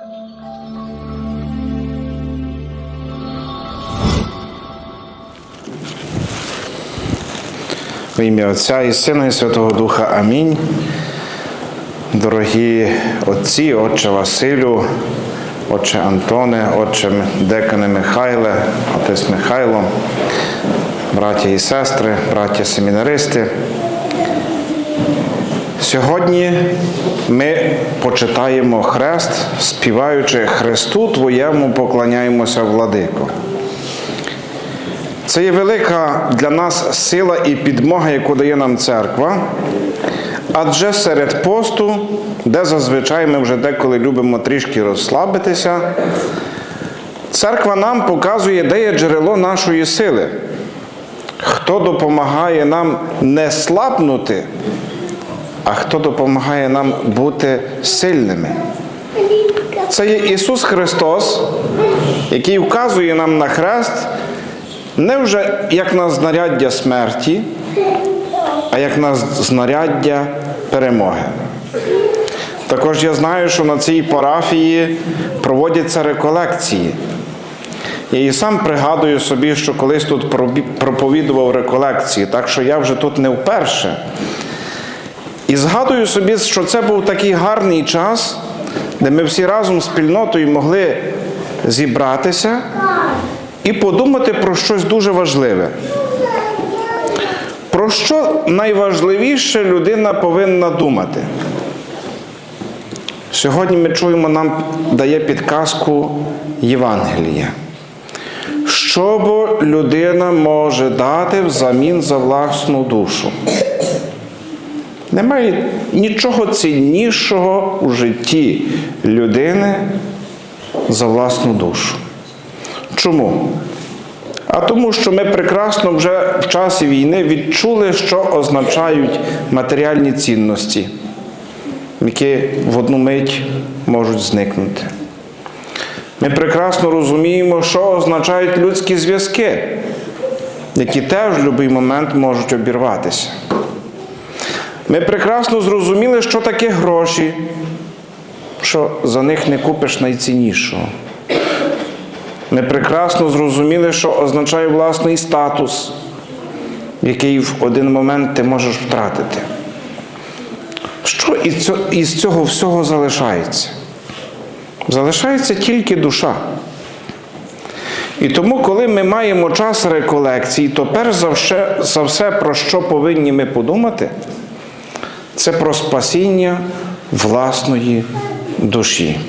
В ім'я Отця і Сина і Святого Духа. Амінь. Дорогі отці, отче Василю, отче Антоне, отче Декане Михайле, отець Михайло, браття і сестри, браття семінаристи. Сьогодні ми почитаємо хрест, співаючи Христу Твоєму поклоняємося, владико. Це є велика для нас сила і підмога, яку дає нам церква. Адже серед посту, де зазвичай ми вже деколи любимо трішки розслабитися, церква нам показує, де є джерело нашої сили, хто допомагає нам не слабнути, а хто допомагає нам бути сильними. Це є Ісус Христос, який вказує нам на хрест не вже як на знаряддя смерті, а як на знаряддя перемоги. Також я знаю, що на цій парафії проводяться реколекції. Я і сам пригадую собі, що колись тут проповідував реколекції, так що я вже тут не вперше. І згадую собі, що це був такий гарний час, де ми всі разом спільнотою могли зібратися і подумати про щось дуже важливе. Про що найважливіше людина повинна думати? Сьогодні ми чуємо, нам дає підказку Євангелія. Що бо людина може дати взамін за власну душу? Немає нічого ціннішого у житті людини за власну душу. Чому? А тому, що ми прекрасно вже в часі війни відчули, що означають матеріальні цінності, які в одну мить можуть зникнути. Ми прекрасно розуміємо, що означають людські зв'язки, які теж в будь-який момент можуть обірватися. Ми прекрасно зрозуміли, що таке гроші, що за них не купиш найціннішого. Ми прекрасно зрозуміли, що означає власний статус, який в один момент ти можеш втратити. Що із цього всього залишається? Залишається тільки душа. І тому, коли ми маємо час реколекції, то перш за все, про що повинні ми подумати, це про спасіння власної душі.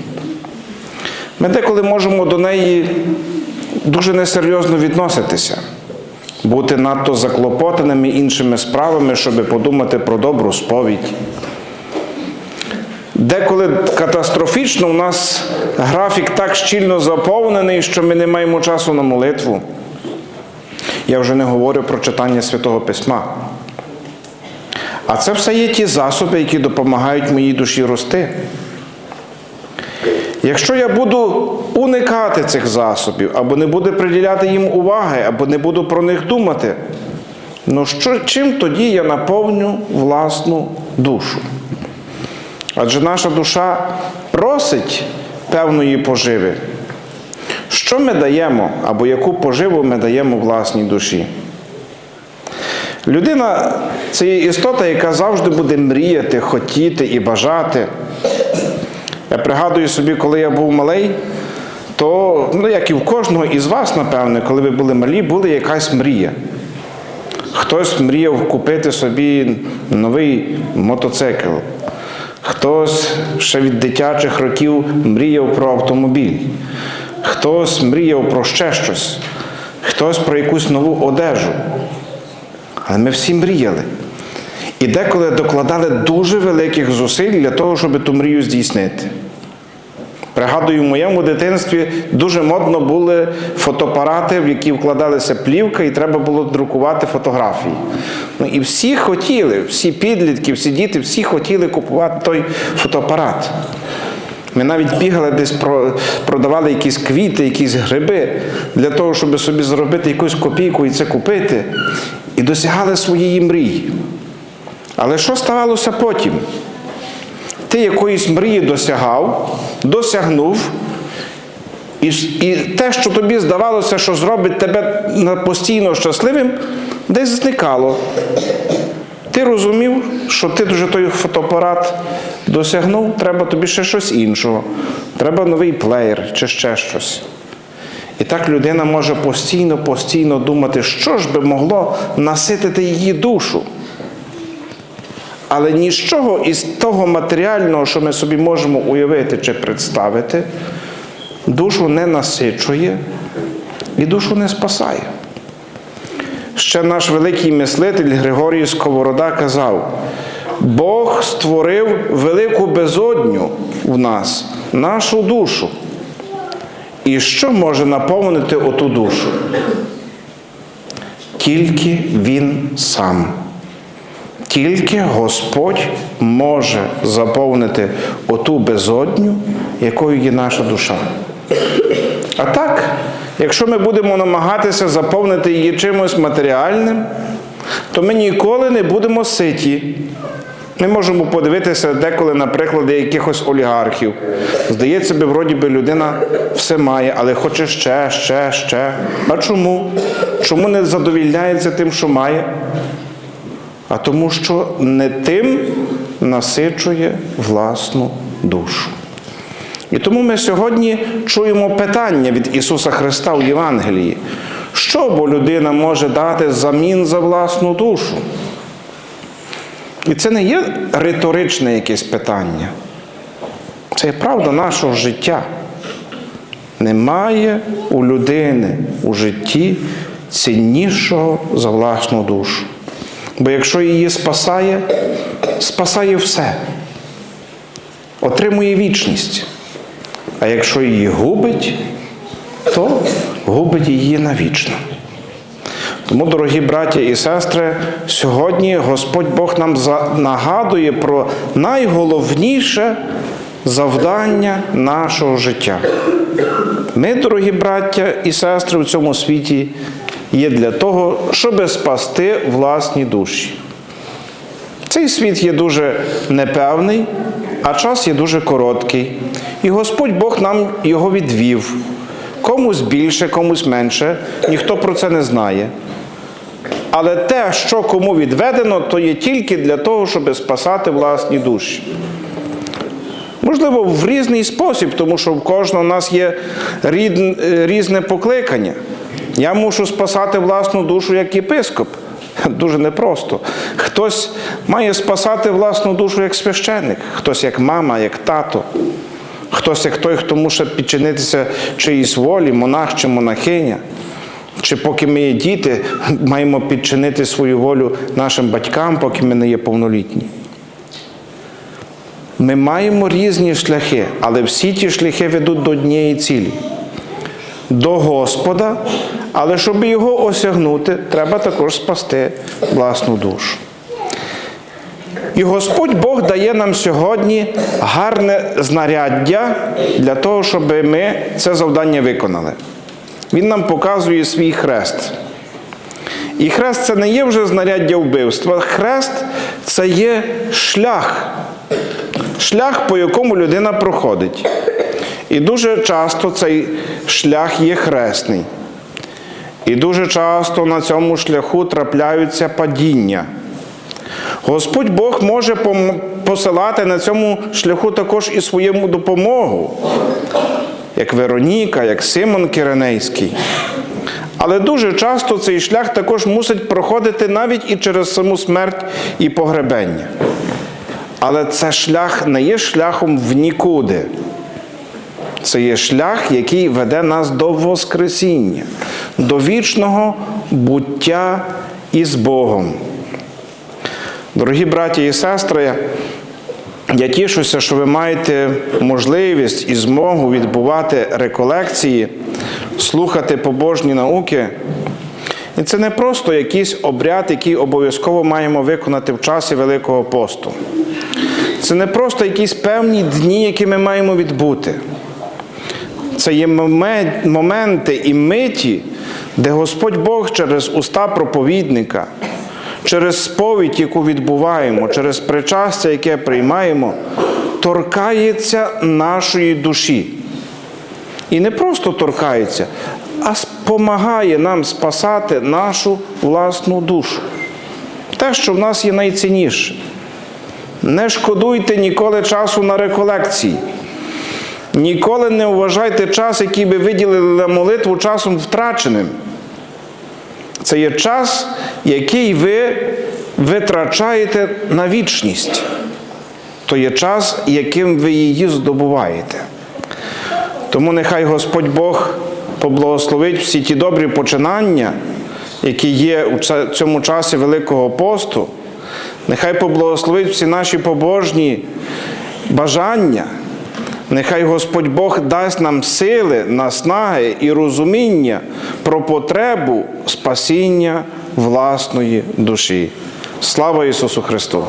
Ми деколи можемо до неї дуже несерйозно відноситися, бути надто заклопотаними іншими справами, щоб подумати про добру сповідь. Деколи катастрофічно у нас графік так щільно заповнений, що ми не маємо часу на молитву. Я вже не говорю про читання Святого Письма. А це все є ті засоби, які допомагають моїй душі рости. Якщо я буду уникати цих засобів, або не буду приділяти їм уваги, або не буду про них думати, ну що, чим тоді я наповню власну душу? Адже наша душа просить певної поживи. Що ми даємо, або яку поживу ми даємо власній душі? Людина це є істота, яка завжди буде мріяти, хотіти і бажати. Я пригадую собі, коли я був малий, то, ну як і в кожного із вас, напевне, коли ви були малі, була якась мрія. Хтось мріяв купити собі новий мотоцикл, хтось ще від дитячих років мріяв про автомобіль, хтось мріяв про ще щось, хтось про якусь нову одежу. Але ми всі мріяли. І деколи докладали дуже великих зусиль для того, щоб ту мрію здійснити. Пригадую, в моєму дитинстві дуже модно були фотоапарати, в які вкладалася плівка, і треба було друкувати фотографії. Ну, І всі хотіли, всі підлітки, всі діти, всі хотіли купувати той фотоапарат. Ми навіть бігали десь, продавали якісь квіти, якісь гриби для того, щоб собі зробити якусь копійку і це купити, і досягали своєї мрії. Але що ставалося потім? ти якоїсь мрії досягав, досягнув, і, і те, що тобі здавалося, що зробить тебе постійно щасливим, десь зникало. Ти розумів, що ти вже той фотоапарат досягнув, треба тобі ще щось іншого. Треба новий плеєр чи ще щось. І так людина може постійно, постійно думати, що ж би могло наситити її душу. Але нічого із того матеріального, що ми собі можемо уявити чи представити, душу не насичує і душу не спасає. Ще наш великий мислитель Григорій Сковорода казав: Бог створив велику безодню в нас, нашу душу. І що може наповнити оту душу? Тільки Він сам. Тільки Господь може заповнити оту безодню, якою є наша душа. А так, якщо ми будемо намагатися заповнити її чимось матеріальним, то ми ніколи не будемо ситі. Ми можемо подивитися деколи на приклади якихось олігархів. Здається би, вроді би людина все має, але хоче ще, ще, ще. А чому? Чому не задовільняється тим, що має? А тому, що не тим насичує власну душу. І тому ми сьогодні чуємо питання від Ісуса Христа у Євангелії. Що бо людина може дати замін за власну душу? І це не є риторичне якесь питання. Це є правда нашого життя. Немає у людини у житті ціннішого за власну душу. Бо якщо її спасає, спасає все, отримує вічність. А якщо її губить, то губить її навічно. Тому, дорогі браття і сестри, сьогодні Господь Бог нам нагадує про найголовніше завдання нашого життя. Ми, дорогі браття і сестри, у цьому світі є для того, щоб спасти власні душі. Цей світ є дуже непевний, а час є дуже короткий. І Господь Бог нам його відвів. Комусь більше, комусь менше, ніхто про це не знає. Але те, що кому відведено, то є тільки для того, щоб спасати власні душі. Можливо, в різний спосіб, тому що в кожного нас є різне покликання. Я мушу спасати власну душу як єпископ. Дуже непросто. Хтось має спасати власну душу як священник, хтось як мама, як тато, хтось як той, хто мусить підчинитися чиїсь волі, монах чи монахиня. Чи поки ми є діти, маємо підчинити свою волю нашим батькам, поки ми не є повнолітні. Ми маємо різні шляхи, але всі ті шляхи ведуть до однієї цілі. До Господа, але щоб його осягнути, треба також спасти власну душу. І Господь Бог дає нам сьогодні гарне знаряддя для того, щоб ми це завдання виконали. Він нам показує свій хрест. І хрест це не є вже знаряддя вбивства. Хрест це є шлях, шлях, по якому людина проходить. І дуже часто цей шлях є хресний. І дуже часто на цьому шляху трапляються падіння. Господь Бог може посилати на цьому шляху також і своєму допомогу, як Вероніка, як Симон Киренейський. Але дуже часто цей шлях також мусить проходити навіть і через саму смерть і погребення. Але це шлях не є шляхом в нікуди. Це є шлях, який веде нас до Воскресіння, до вічного буття із Богом. Дорогі браті і сестри, я тішуся, що ви маєте можливість і змогу відбувати реколекції, слухати побожні науки. І це не просто якийсь обряд, який обов'язково маємо виконати в часі Великого посту. Це не просто якісь певні дні, які ми маємо відбути. Це є моменти і миті, де Господь Бог через уста проповідника, через сповідь, яку відбуваємо, через причастя, яке приймаємо, торкається нашої душі. І не просто торкається, а допомагає нам спасати нашу власну душу. Те, що в нас є найцінніше. Не шкодуйте ніколи часу на реколекції. Ніколи не вважайте час, який би виділили на молитву часом втраченим. Це є час, який ви витрачаєте на вічність. То є час, яким ви її здобуваєте. Тому нехай Господь Бог поблагословить всі ті добрі починання, які є у цьому часі Великого посту. Нехай поблагословить всі наші побожні бажання. Нехай Господь Бог дасть нам сили, наснаги і розуміння про потребу спасіння власної душі. Слава Ісусу Христу!